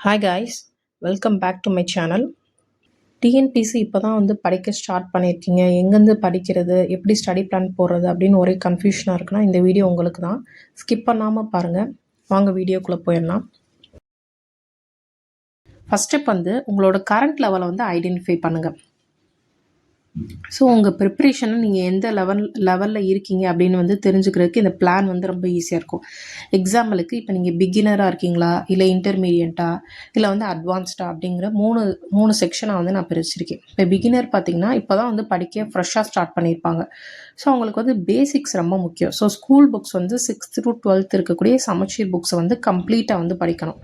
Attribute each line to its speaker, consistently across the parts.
Speaker 1: Hi guys welcome back to my channel TNPSC இப்போ தான் வந்து படிக்க ஸ்டார்ட் பண்ணியிருக்கீங்க எங்கேருந்து படிக்கிறது எப்படி ஸ்டடி பிளான் போடுறது அப்படின்னு ஒரே கன்ஃபியூஷனாக இருக்குன்னா இந்த வீடியோ உங்களுக்கு தான் ஸ்கிப் பண்ணாமல் பாருங்கள் வாங்க வீடியோக்குள்ளே போயிடலாம். ஃபஸ்ட் ஸ்டெப் வந்து உங்களோட கரண்ட் லெவலை வந்து ஐடென்டிஃபை பண்ணுங்கள் ஸோ உங்கள் ப்ரிப்ரேஷனை நீங்கள் எந்த லெவல் லெவலில் இருக்கீங்க அப்படின்னு வந்து தெரிஞ்சுக்கிறதுக்கு இந்த பிளான் வந்து ரொம்ப ஈஸியாக இருக்கும். எக்ஸாம்பிளுக்கு இப்போ நீங்கள் பிகினராக இருக்கீங்களா? இல்லை இன்டர்மீடியண்ட்டா இல்லை வந்து அட்வான்ஸ்டா அப்படிங்கிற மூணு மூணு செக்ஷனாக வந்து நான் பிரிச்சிருக்கேன். இப்போ பிகினர் பார்த்தீங்கன்னா இப்போ தான் வந்து படிக்க ஃப்ரெஷ்ஷாக ஸ்டார்ட் பண்ணியிருப்பாங்க. ஸோ அவங்களுக்கு வந்து பேசிக்ஸ் ரொம்ப முக்கியம். ஸோ ஸ்கூல் புக்ஸ் வந்து சிக்ஸ்த் டு டுவெல்த் இருக்கக்கூடிய சமச்சீர் புக்ஸை வந்து கம்ப்ளீட்டாக வந்து படிக்கணும்.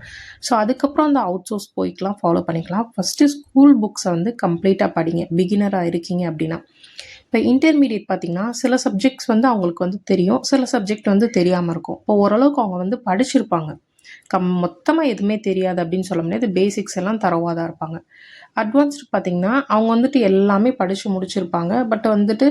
Speaker 1: ஸோ அதுக்கப்புறம் அந்த அவுட் சோர்ஸ் போய்க்கலாம் ஃபாலோ பண்ணிக்கலாம். ஃபஸ்ட்டு ஸ்கூல் புக்ஸை வந்து கம்ப்ளீட்டாக படிங்க. பிகினராக இருக்கீங்க அப்படின்னா. இப்போ இன்டர்மீடியட் பார்த்தீங்கன்னா சில சப்ஜெக்ட்ஸ் வந்து அவங்களுக்கு வந்து தெரியும். சில சப்ஜெக்ட் வந்து தெரியாமல் இருக்கும். இப்போ ஓரளவுக்கு அவங்க வந்து படிச்சிருப்பாங்க. கம் மொத்தமாக எதுவுமே தெரியாது அப்படின்னு சொல்ல முடியாது. பேசிக்ஸ் எல்லாம் தரவாக தான் இருப்பாங்க. அட்வான்ஸ்டு பார்த்திங்கன்னா அவங்க வந்துட்டு எல்லாமே படித்து முடிச்சிருப்பாங்க. பட் வந்துட்டு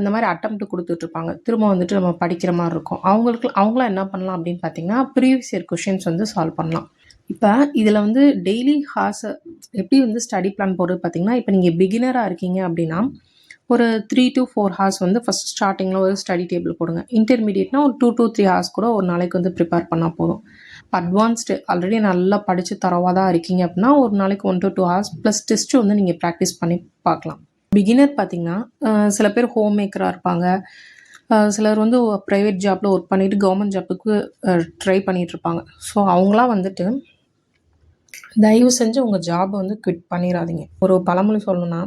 Speaker 1: இந்த மாதிரி அட்டம்ப்ட் கொடுத்துட்ருப்பாங்க திரும்ப வந்துட்டு நம்ம படிக்கிற மாதிரி இருக்கும். அவங்களுக்கு அவங்களாம் என்ன பண்ணலாம் அப்படின்னு பார்த்தீங்கன்னா ப்ரீவியஸ் இயர் கொஷின்ஸ் வந்து சால்வ் பண்ணலாம். இப்போ இதில் வந்து டெய்லி ஹார்ஸை எப்படி வந்து ஸ்டடி பிளான் போடுறது பார்த்தீங்கன்னா இப்போ நீங்கள் பிகினராக இருக்கீங்க அப்படின்னா ஒரு த்ரீ டு ஃபோர் ஹார்ஸ் வந்து ஃபஸ்ட் ஸ்டார்டிங்கில் ஒரு ஸ்டடி டேபிள் போடுங்க. இன்டர்மீடியட்னா ஒரு டூ டூ த்ரீ ஹார்ஸ் கூட ஒரு நாளைக்கு வந்து ப்ரிப்பேர் பண்ணால் போதும். அட்வான்ஸ்டு ஆல்ரெடி நல்லா படித்து தரவாக தான் இருக்கீங்க அப்படின்னா ஒரு நாளைக்கு one to two hours plus test வந்து நீங்கள் ப்ராக்டிஸ் பண்ணி பார்க்கலாம். பிகினர் பார்த்திங்கன்னா சில பேர் ஹோம் மேக்கராக இருப்பாங்க. சிலர் வந்து ப்ரைவேட் ஜாப்பில் ஒர்க் பண்ணிவிட்டு கவர்மெண்ட் ஜாப்புக்கு ட்ரை பண்ணிகிட்ருப்பாங்க ஸோ அவங்களாம் வந்துட்டு தயவு செஞ்சு உங்கள் ஜாபை வந்து குவிட் பண்ணிடாதீங்க ஒரு பழமொழி சொல்லணும்னா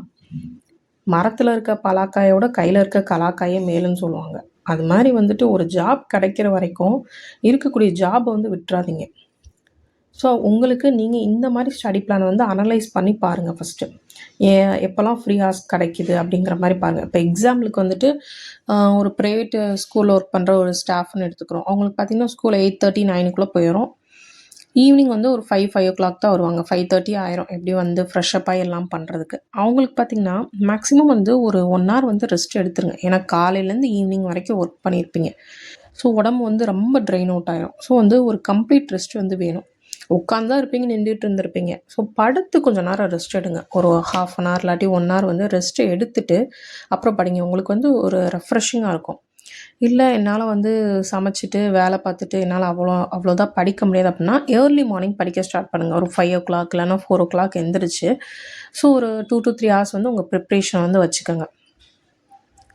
Speaker 1: மரத்தில் இருக்க பலாக்காயோட கையில் இருக்க கலாக்காயே மேலுன்னு சொல்லுவாங்க. அது மாதிரி வந்துட்டு ஒரு ஜாப் கிடைக்கிற வரைக்கும் இருக்கக்கூடிய ஜாபை வந்து விட்டுறாதீங்க. ஸோ உங்களுக்கு நீங்கள் இந்த மாதிரி ஸ்டடி பிளான் வந்து அனலைஸ் பண்ணி பாருங்கள் ஃபஸ்ட்டு ஏன் எப்போல்லாம் ஃப்ரீ ஹார்ஸ் கிடைக்கிது அப்படிங்கிற மாதிரி பாருங்கள் இப்போ எக்ஸாம்பிளுக்கு வந்துட்டு ஒரு ப்ரைவேட்டு ஸ்கூலில் ஒர்க் பண்ணுற ஒரு ஸ்டாஃப்னு எடுத்துக்கிறோம். அவங்களுக்கு பார்த்திங்கன்னா ஸ்கூல் எயிட் தேர்ட்டி நைனுக்குள்ளே போயிடும் ஈவினிங் வந்து ஒரு ஃபைவ் ஃபைவ் ஓ கிளாக் தான் வருவாங்க. ஃபைவ் தேர்ட்டி ஆயிரும். எப்படி வந்து ஃப்ரெஷ்ஷப்பாக எல்லாம் பண்ணுறதுக்கு அவங்களுக்கு பார்த்திங்கன்னா மேக்ஸிமம் வந்து ஒரு ஒன் ஹவர் வந்து ரெஸ்ட் எடுத்துருங்க. ஏன்னா காலையிலேருந்து ஈவினிங் வரைக்கும் ஒர்க் பண்ணியிருப்பீங்க ஸோ உடம்பு வந்து ரொம்ப ட்ரைன் அவுட் ஆகிடும் ஸோ வந்து ஒரு கம்ப்ளீட் ரெஸ்ட் வந்து வேணும். உட்காந்து தான் இருப்பீங்க நின்றுட்டு இருந்திருப்பீங்க. ஸோ படுத்து கொஞ்சம் நேரம் ரெஸ்ட் எடுங்க. ஒரு ஹாஃப் அன் ஹவர் இல்லாட்டி ஒன் ஹவர் வந்து ரெஸ்ட் எடுத்துட்டு அப்புறம் படிங்க. உங்களுக்கு வந்து ஒரு ரெஃப்ரெஷிங்காக இருக்கும். இல்லை என்னால் வந்து சமைச்சிட்டு வேலை பார்த்துட்டு என்னால் அவ்வளோ அவ்வளோதான் படிக்க முடியாது அப்படின்னா ஏர்லி மார்னிங் படிக்க ஸ்டார்ட் பண்ணுங்கள் ஒரு ஃபைவ் ஓ கிளாக் இல்லைனா ஃபோர் ஓ கிளாக் எந்திரிச்சு ஸோ ஒரு டூ டு த்ரீ ஹவர்ஸ் வந்து உங்கள் ப்ரிப்ரேஷன் வந்து வச்சுக்கோங்க.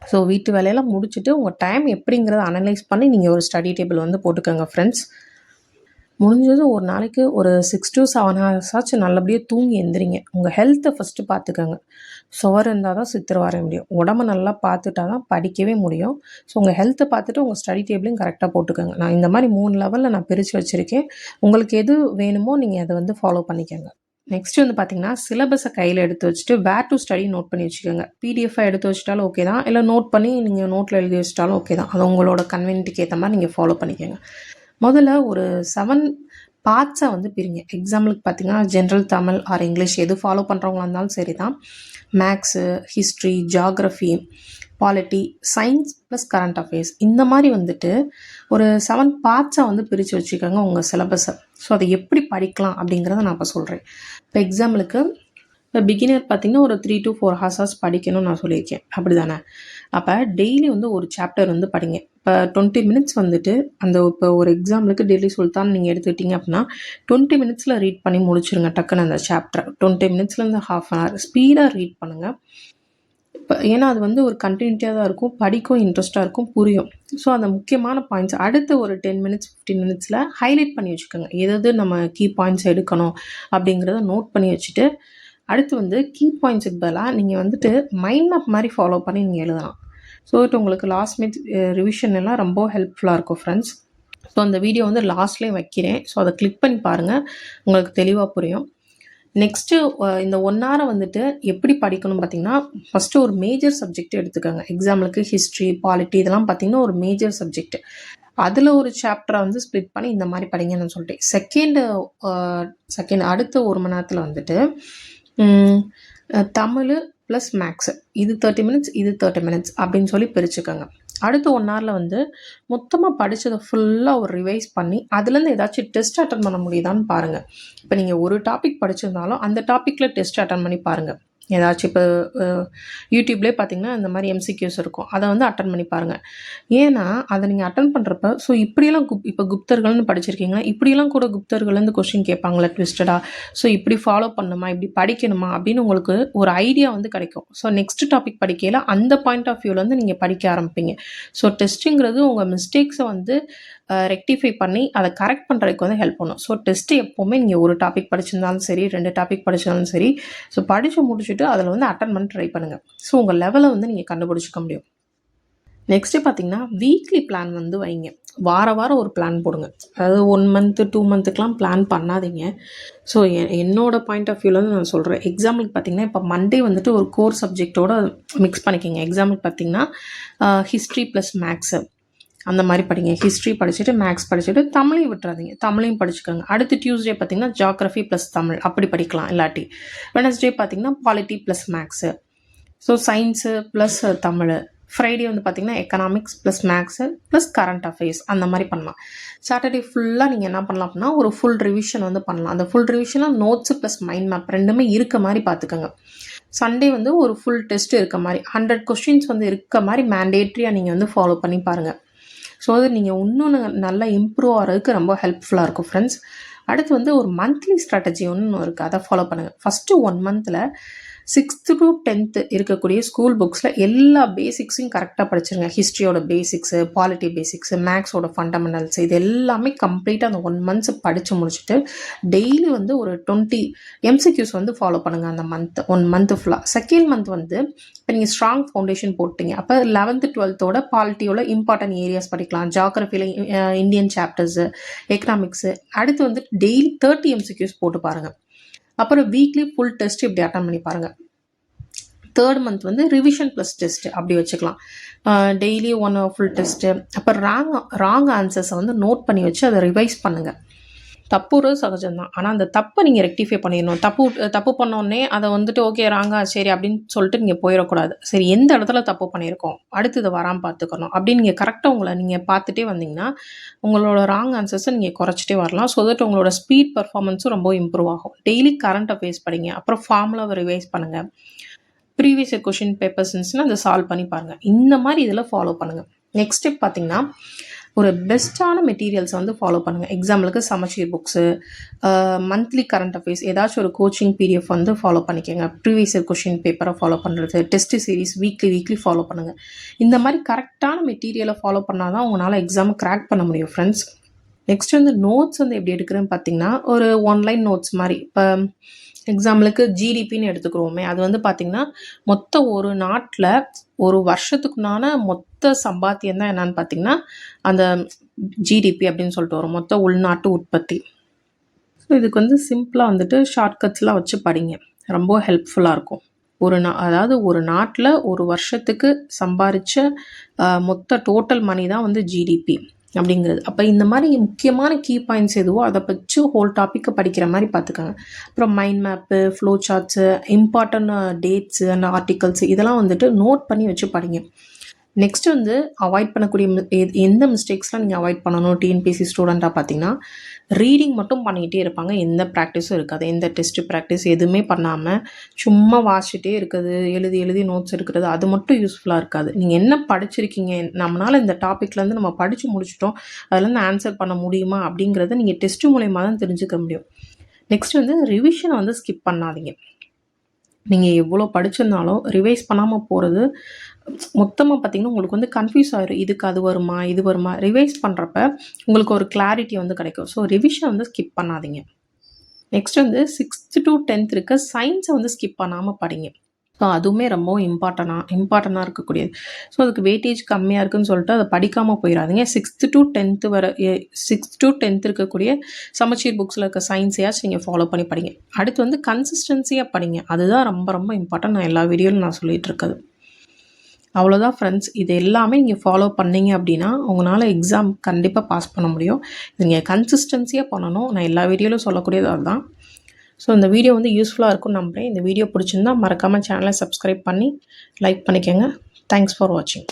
Speaker 1: ஸோ வீட்டு வேலையெல்லாம் முடிச்சுட்டு உங்கள் டைம் எப்படிங்கிறத அனலைஸ் பண்ணி நீங்கள் ஒரு ஸ்டடி டேபிள் வந்து போட்டுக்கோங்க ஃப்ரெண்ட்ஸ் முடிஞ்சது ஒரு நாளைக்கு ஒரு சிக்ஸ் டு செவன் ஹவர்ஸ் ஆச்சு நல்லபடியாக தூங்கி எந்திரிங்க. உங்கள் ஹெல்த்தை ஃபஸ்ட்டு பார்த்துக்கோங்க சுவர் இருந்தால் தான் சித்திரம் வர முடியும். உடம்ப நல்லா பார்த்துட்டா தான் படிக்கவே முடியும். ஸோ உங்கள் ஹெல்த்தை பார்த்துட்டு உங்கள் ஸ்டடி டேபிளையும் கரெக்டாக போட்டுக்கோங்க. நான் இந்த மாதிரி மூணு லெவலில் நான் பிரித்து வச்சுருக்கேன். உங்களுக்கு எது வேணுமோ நீங்கள் அதை வந்து ஃபாலோ பண்ணிக்கோங்க. நெக்ஸ்ட் வந்து பார்த்தீங்கன்னா சிலபஸை கையில் எடுத்து வச்சுட்டு வேர் டு ஸ்டடி நோட் பண்ணி வச்சுக்கோங்க. பிடிஎஃபாக எடுத்து வச்சிட்டாலும் ஓகே தான். இல்லை நோட் பண்ணி நீங்கள் நோட்டில் எழுதி வச்சிட்டாலும் ஓகே தான். அது உங்களோட கன்வென்ட்டுக்கு ஏற்ற மாதிரி நீங்கள் ஃபாலோ பண்ணிக்கோங்க. முதல்ல ஒரு செவன் பார்ட்ஸை வந்து பிரிங்க. எக்ஸாம்பிளுக்கு பார்த்தீங்கன்னா ஜென்ரல் தமிழ் ஆர் இங்கிலீஷ் எது ஃபாலோ பண்ணுறவங்களா இருந்தாலும் சரி தான் maths history geography polity science plus current affairs இந்த மாதிரி வந்துட்டு ஒரு செவன் பார்ட்ஸை வந்து பிரித்து வச்சுக்கோங்க உங்கள் சிலபஸை ஸோ அதை எப்படி படிக்கலாம் அப்படிங்கிறத நான் இப்போ சொல்கிறேன் இப்போ எக்ஸாம்பிளுக்கு இப்போ பிகினர் பார்த்திங்கன்னா ஒரு த்ரீ டு ஃபோர் ஹார்ஸாஸ் படிக்கணும்னு நான் சொல்லியிருக்கேன். அப்படி தானே அப்போ டெய்லி வந்து ஒரு சாப்டர் வந்து படிங்க. இப்போ டுவெண்ட்டி மினிட்ஸ் வந்துட்டு அந்த இப்போ ஒரு எக்ஸாம்பிளுக்கு டெய்லி சுல்தான் நீங்கள் எடுத்துக்கிட்டிங்க அப்படின்னா டுவெண்ட்டி மினிட்ஸில் ரீட் பண்ணி முடிச்சுருங்க டக்குன்னு அந்த சாப்டர் டுவெண்ட்டி மினிட்ஸ்லேருந்து ஹாஃப் அன் ஹவர் ஸ்பீடாக ரீட் பண்ணுங்கள் இப்போ ஏன்னா அது வந்து ஒரு கண்டினியூட்டியாக தான் இருக்கும். படிக்கும் இன்ட்ரெஸ்ட்டாக இருக்கும். புரியும். ஸோ அந்த முக்கியமான பாயிண்ட்ஸ் அடுத்த ஒரு டென் மினிட்ஸ் ஃபிஃப்டீன் மினிட்ஸில் ஹைலைட் பண்ணி வச்சுக்கோங்க. எதாவது நம்ம கீ பாயிண்ட்ஸ் எடுக்கணும் அப்படிங்கிறத நோட் பண்ணி வச்சுட்டு அடுத்து வந்து கீ பாயிண்ட்ஸுக்கு பதிலாக நீங்கள் வந்துட்டு மைண்ட் மேப் மாதிரி ஃபாலோ பண்ணி நீங்கள் எழுதலாம். ஸோ இட் உங்களுக்கு லாஸ்ட் மினிட் ரிவிஷன் எல்லாம் ரொம்ப ஹெல்ப்ஃபுல்லாக இருக்கும் ஃப்ரெண்ட்ஸ் ஸோ அந்த வீடியோ வந்து லாஸ்ட்லேயும் வைக்கிறேன். ஸோ அதை கிளிக் பண்ணி பாருங்கள் உங்களுக்கு தெளிவாக புரியும். நெக்ஸ்ட்டு இந்த ஒன் ஹவரை வந்துட்டு எப்படி படிக்கணும் பார்த்தீங்கன்னா ஃபஸ்ட்டு ஒரு மேஜர் சப்ஜெக்ட் எடுத்துக்கோங்க. எக்ஸாம்பிளுக்கு ஹிஸ்ட்ரி பாலிட்டி இதெல்லாம் பார்த்தீங்கன்னா ஒரு மேஜர் சப்ஜெக்ட் அதில் ஒரு சாப்டரை வந்து ஸ்ப்ளிட் பண்ணி இந்த மாதிரி படிங்கன்னு சொல்லிட்டு. செகண்டு செகண்ட் அடுத்த ஒரு மணி நேரத்தில் வந்துட்டு தமிழ் ப்ளஸ் மேக்ஸு இது தேர்ட்டி மினிட்ஸ் இது தேர்ட்டி மினிட்ஸ் அப்படின்னு சொல்லி பிரிச்சுக்கோங்க. அடுத்த ஒன் ஹவரில் வந்து மொத்தமாக படித்ததை ஃபுல்லாக ஒரு ரிவைஸ் பண்ணி அதுலேருந்து ஏதாச்சும் டெஸ்ட் அட்டன் பண்ண முடியுதான்னு பாருங்கள் இப்போ நீங்கள் ஒரு டாபிக் படிச்சிருந்தாலும் அந்த டாப்பிக்கில் டெஸ்ட் அட்டன் பண்ணி பாருங்கள் ஏதாச்சும் இப்போ யூடியூப்லேயே பார்த்தீங்கன்னா இந்த மாதிரி எம்சிக்யூஸ் இருக்கும். அதை வந்து அட்டன் பண்ணி பாருங்கள் ஏன்னா அதை நீங்கள் அட்டன் பண்ணுறப்ப ஸோ இப்படியெல்லாம் குப் இப்போ குப்தர்கள்னு படிச்சிருக்கீங்கன்னா இப்படியெல்லாம் கூட குப்தர்கள்லேருந்து கொஷின் கேட்பாங்களே ட்விஸ்டடாக ஸோ இப்படி ஃபாலோ பண்ணணுமா இப்படி படிக்கணுமா? அப்படின்னு உங்களுக்கு ஒரு ஐடியா வந்து கிடைக்கும். ஸோ நெக்ஸ்ட் டாபிக் படிக்கையில் அந்த பாயிண்ட் ஆஃப் வியூலேருந்து நீங்கள் படிக்க ஆரம்பிப்பீங்க. ஸோ டெஸ்ட்டுங்கிறது உங்கள் மிஸ்டேக்ஸை வந்து ரெக்டிஃபை பண்ணி அதை கரெக்ட் பண்ணுறதுக்கு வந்து ஹெல்ப் பண்ணும். ஸோ டெஸ்ட்டு எப்போவுமே நீங்கள் ஒரு டாபிக் படிச்சிருந்தாலும் சரி ரெண்டு டாபிக் படிச்சிருந்தாலும் சரி ஸோ படித்து முடிச்சுட்டு அதில் வந்து அட்டன் பண்ணி ட்ரை பண்ணுங்கள் ஸோ உங்கள் லெவலை வந்து நீங்கள் கண்டுபிடிச்சிக்க முடியும். நெக்ஸ்ட்டு பார்த்தீங்கன்னா வீக்லி பிளான் வந்து வைங்க. வார வாரம் ஒரு பிளான் போடுங்க. அதாவது ஒன் மந்த்து டூ மந்த்துக்கெலாம் பிளான் பண்ணாதீங்க. ஸோ என்னோட பாயிண்ட் ஆஃப் வியூவில் வந்து நான் சொல்கிறேன் எக்ஸாம்பிளுக்கு பார்த்தீங்கன்னா இப்போ மண்டே வந்துட்டு ஒரு கோர் சப்ஜெக்டோட மிக்ஸ் பண்ணிக்கோங்க. எக்ஸாம்பிளுக்கு பார்த்தீங்கன்னா ஹிஸ்ட்ரி ப்ளஸ் மேக்ஸு அந்த மாதிரி படிங்க. ஹிஸ்ட்ரி படிச்சுட்டு மேக்ஸ் படிச்சுட்டு தமிழையும் விட்டுறாதீங்க. தமிழையும் படிச்சுக்கோங்க. அடுத்து டியூஸ்டே பார்த்தீங்கன்னா ஜாக்ரஃபி ப்ளஸ் தமிழ். அப்படி படிக்கலாம் இல்லாட்டி. வெனஸ்டே பார்த்தீங்கன்னா polity plus maths so science plus Tamil. Friday வந்து பார்த்தீங்கன்னா economics plus maths plus current affairs அந்த மாதிரி பண்ணலாம். சாட்டர்டே ஃபுல்லாக நீங்கள் என்ன பண்ணலாம் அப்படின்னா ஒரு ஃபுல் ரிவிஷன் வந்து பண்ணலாம். அந்த ஃபுல் ரிவிஷனாக நோட்ஸு ப்ளஸ் மைண்ட் மேப் ரெண்டுமே இருக்க மாதிரி பார்த்துக்கோங்க. சண்டே வந்து ஒரு ஃபுல் டெஸ்ட் இருக்க மாதிரி. ஹண்ட்ரட் கொஸ்டின்ஸ் வந்து இருக்க மாதிரி மேண்டேட்ரியாக நீங்கள் வந்து ஃபாலோ பண்ணி பாருங்கள் ஸோ அது நீங்கள் இன்னொன்று நல்லா இம்ப்ரூவ் ஆகிறதுக்கு ரொம்ப ஹெல்ப்ஃபுல்லாக இருக்கும் ஃப்ரெண்ட்ஸ் அடுத்து வந்து ஒரு மந்த்லி ஸ்ட்ராட்டஜி ஒன்று இருக்குது அதை ஃபாலோ பண்ணுங்கள் ஃபஸ்ட்டு ஒன் மந்தில் சிக்ஸ்த்து டு டென்த்து இருக்கக்கூடிய ஸ்கூல் புக்ஸில் எல்லா பேசிக்ஸையும் கரெக்டாக படிச்சிருங்க. ஹிஸ்ட்ரியோட பேசிக்ஸு பாலிட்டி பேசிக்ஸு மேக்ஸோட ஃபண்டமெண்டல்ஸ் இது எல்லாமே கம்ப்ளீட்டாக அந்த ஒன் மந்த்ஸ் படித்து முடிச்சுட்டு டெய்லி வந்து ஒரு டுவெண்ட்டி எம்சிக்யூஸ் வந்து ஃபாலோ பண்ணுங்கள் அந்த மந்த் ஒன் மந்த்து ஃபுல்லாக செகண்ட் மந்த் வந்து இப்போ நீங்கள் ஸ்ட்ராங் ஃபவுண்டேஷன் போட்டிங்க. அப்போ லெவன்த்து டுவெல்த்தோட பாலிட்டியோட இம்பார்ட்டன்ட் ஏரியாஸ் படிக்கலாம். ஜாகிரஃபியில் இந்தியன் சாப்டர்ஸு எக்கனாமிக்ஸு அடுத்து வந்து டெய்லி தேர்ட்டி எம்சிக்யூஸ் போட்டு பாருங்கள் அப்புறம் வீக்லி ஃபுல் டெஸ்ட் இப்படி அட்டன் பண்ணி பாருங்கள் தேர்ட் மந்த் வந்து ரிவிஷன் ப்ளஸ் டெஸ்ட் அப்படி வச்சுக்கலாம். டெய்லி ஒன் ஃபுல் டெஸ்ட்டு அப்புறம் ராங் ராங் ஆன்சர்ஸை வந்து நோட் பண்ணி வச்சு அதை ரிவைஸ் பண்ணுங்கள் தப்புறது சகஜம்தான். ஆனால் அந்த தப்பை நீங்கள் ரெக்டிஃபை பண்ணிடணும். தப்பு தப்பு பண்ணோடனே அதை வந்துட்டு ஓகே ராங்கா சரி அப்படின்னு சொல்லிட்டு நீங்கள் போயிடக்கூடாது. சரி எந்த இடத்துல தப்பு பண்ணியிருக்கோம்? அடுத்து இதை வராமல் பார்த்துக்கணும். அப்படின்னு நீங்கள் கரெக்டாக உங்களை நீங்கள் பார்த்துட்டே வந்தீங்கன்னா உங்களோட ராங் ஆன்சர்ஸை நீங்கள் குறைச்சிட்டே வரலாம். ஸோ தட் உங்களோட ஸ்பீட் பர்ஃபார்மன்ஸும் ரொம்ப இம்ப்ரூவ் ஆகும். டெய்லி கரண்ட்டை ஃபேஸ் படிங்க. அப்புறம் ஃபார்முலாவை ரிவைஸ் பண்ணுங்கள் ப்ரீவியஸ் கொஷின் பேப்பர்ஸ்னால் அதை சால்வ் பண்ணி பாருங்கள் இந்த மாதிரி இதில் ஃபாலோ பண்ணுங்கள் நெக்ஸ்ட் ஸ்டெப் பார்த்தீங்கன்னா ஒரு பெஸ்ட்டான மெட்டீரியல்ஸ் வந்து ஃபாலோ பண்ணுங்கள் எக்ஸாம்பிளுக்கு சமச்சீர் புக்ஸு மந்த்லி கரண்ட் அஃபேர்ஸ் ஏதாச்சும் ஒரு கோச்சிங் பிடிஎஃப் வந்து ஃபாலோ பண்ணிக்கோங்க. ப்ரீவியஸ் கொஷின் பேப்பரை ஃபாலோ பண்ணுறது test series weekly weekly follow பண்ணுங்கள் இந்த மாதிரி கரெக்டான மெட்டீரியலை ஃபாலோ பண்ணால் தான் உங்களால் எக்ஸாம் கிராக் பண்ண முடியும் ஃப்ரெண்ட்ஸ் நெக்ஸ்ட் வந்து நோட்ஸ் வந்து எப்படி எடுக்கிறேன்னு பார்த்தீங்கன்னா ஒரு ஒன்லைன் நோட்ஸ் மாதிரி. இப்போ எக்ஸாம்பிளுக்கு ஜிடிபின்னு எடுத்துக்கிறோமே அது வந்து பார்த்திங்கன்னா மொத்த ஒரு நாட்டில் ஒரு வருஷத்துக்குனான மொத்த சம்பாத்தியம் தான் என்னன்னு பார்த்திங்கன்னா அந்த ஜிடிபி அப்படின்னு சொல்லிட்டு வரும். மொத்த உள்நாட்டு உற்பத்தி. ஸோ இதுக்கு வந்து சிம்பிளாக வந்துட்டு ஷார்ட்கட்ஸ்லாம் வச்சு படிங்க. ரொம்ப ஹெல்ப்ஃபுல்லாக இருக்கும். ஒரு நா அதாவது ஒரு நாட்டில் ஒரு வருஷத்துக்கு சம்பாரித்த மொத்த டோட்டல் மணி தான் வந்து ஜிடிபி அப்படிங்கிறது. அப்போ இந்த மாதிரி முக்கியமான கீ பாயிண்ட்ஸ் எதுவோ அதை வச்சு ஹோல் டாப்பிக்கை படிக்கிற மாதிரி பார்த்துக்கோங்க அப்புறம் mind map flow charts important dates and articles இதெல்லாம் வந்துட்டு நோட் பண்ணி வச்சு படிங்க. நெக்ஸ்ட் வந்து அவாய்ட் பண்ணக்கூடிய எந்த மிஸ்டேக்ஸ்லாம் நீங்கள் அவாய்ட் பண்ணணும்? டிஎன்பிசி ஸ்டூடெண்ட்டாக பார்த்தீங்கன்னா ரீடிங் மட்டும் பண்ணிக்கிட்டே இருப்பாங்க. எந்த ப்ராக்டிஸும் இருக்காது. எந்த டெஸ்ட்டு ப்ராக்டிஸ் எதுவுமே பண்ணாமல் சும்மா வாசிச்சுட்டே இருக்குது. எழுதி எழுதி நோட்ஸ் எடுக்கிறது அது மட்டும் யூஸ்ஃபுல்லாக இருக்காது. நீங்கள் என்ன படிச்சிருக்கீங்க? நம்மளால் இந்த டாப்பிக்லேருந்து நம்ம படித்து முடிச்சிட்டோம். அதுலேருந்து ஆன்சர் பண்ண முடியுமா? அப்படிங்கிறத நீங்கள் டெஸ்ட்டு மூலயமா தான் தெரிஞ்சுக்க முடியும். நெக்ஸ்ட் வந்து ரிவிஷனை வந்து ஸ்கிப் பண்ணாதீங்க. நீங்கள் எவ்வளோ படிச்சிருந்தாலும் ரிவைஸ் பண்ணாமல் போகிறது மொத்தமாக பார்த்தீங்கன்னா உங்களுக்கு வந்து கன்ஃபியூஸ் ஆயிரும். இதுக்கு அது வருமா இது வருமா? ரிவைஸ் பண்ணுறப்ப உங்களுக்கு ஒரு கிளாரிட்டி வந்து கிடைக்கும். ஸோ ரிவிஷன் வந்து ஸ்கிப் பண்ணாதீங்க. நெக்ஸ்ட் வந்து சிக்ஸ்த்து டு டென்த் இருக்க சயின்ஸை வந்து ஸ்கிப் பண்ணாமல் படிங்க. ஸோ அதுவுமே ரொம்ப இம்பார்ட்டனாக இம்பார்ட்டனாக இருக்கக்கூடியது. ஸோ அதுக்கு வெயிட்டேஜ் கம்மியாக இருக்குன்னு சொல்லிட்டு அதை படிக்காமல் போயிடாதீங்க. சிக்ஸ்த்து டு டென்த்து வர சிக்ஸ்த் டு டென்த் இருக்கக்கூடிய சமச்சீர் புக்ஸில் இருக்க சயின்ஸையாச்சும் நீங்கள் ஃபாலோ பண்ணி படிங்க. அடுத்து வந்து கன்சிஸ்டன்சியாக படிங்க. அதுதான் ரொம்ப ரொம்ப இம்பார்ட்டன்ட் நான் எல்லா வீடியோவிலும் நான் சொல்லிகிட்டு இருக்குது அவ்வளோதான் ஃப்ரெண்ட்ஸ் இது எல்லாமே நீங்கள் ஃபாலோ பண்ணீங்க அப்படின்னா உங்களால் எக்ஸாம் கண்டிப்பாக பாஸ் பண்ண முடியும். நீங்கள் கன்சிஸ்டன்சியாக பண்ணணும். நான் எல்லா வீடியோவிலும் சொல்லக்கூடியது அதுதான். ஸோ இந்த வீடியோ வந்து யூஸ்ஃபுல்லாக இருக்கும்னு நம்புகிறேன் இந்த வீடியோ பிடிச்சிருந்தா மறக்காமல் சேனலை சப்ஸ்கிரைப் பண்ணி லைக் பண்ணிக்கோங்க. தேங்க்ஸ் ஃபார் வாட்சிங்